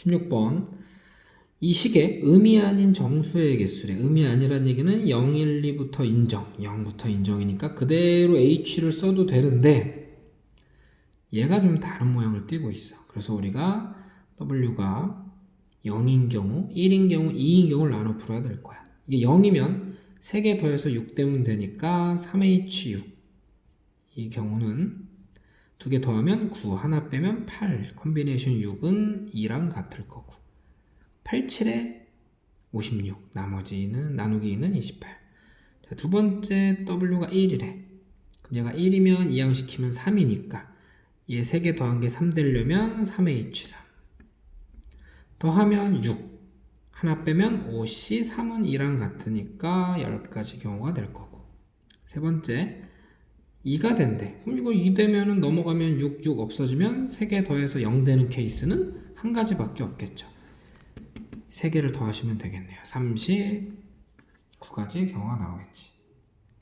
16번 이 식에 음이 아닌 정수의 개수래. 음이 아니란 얘기는 0, 1, 2부터 인정, 0부터 인정이니까 그대로 h를 써도 되는데 얘가 좀 다른 모양을 띠고 있어. 그래서 우리가 w가 0인 경우, 1인 경우, 2인 경우를 나눠 풀어야 될 거야. 이게 0이면 3개 더해서 6 되면 되니까 3h6. 이 경우는 두 개 더하면 9, 하나 빼면 8. 컨비네이션 6은 2랑 같을 거고. 87에 56. 나머지는 나누기 2는 28. 자, 두 번째 W가 1이래. 그럼 얘가 1이면 이항시키면 3이니까 얘 3개 더한 게 3 되려면 3의 H3. 더하면 6. 하나 빼면 5C, 3은 2랑 같으니까 10가지 경우가 될 거고. 세 번째, 2가 된대. 그럼 이거 2 되면은 넘어가면 6, 6 없어지면 3개 더해서 0 되는 케이스는 한 가지밖에 없겠죠. 3개를 더하시면 되겠네요. 39가지 경우가 나오겠지.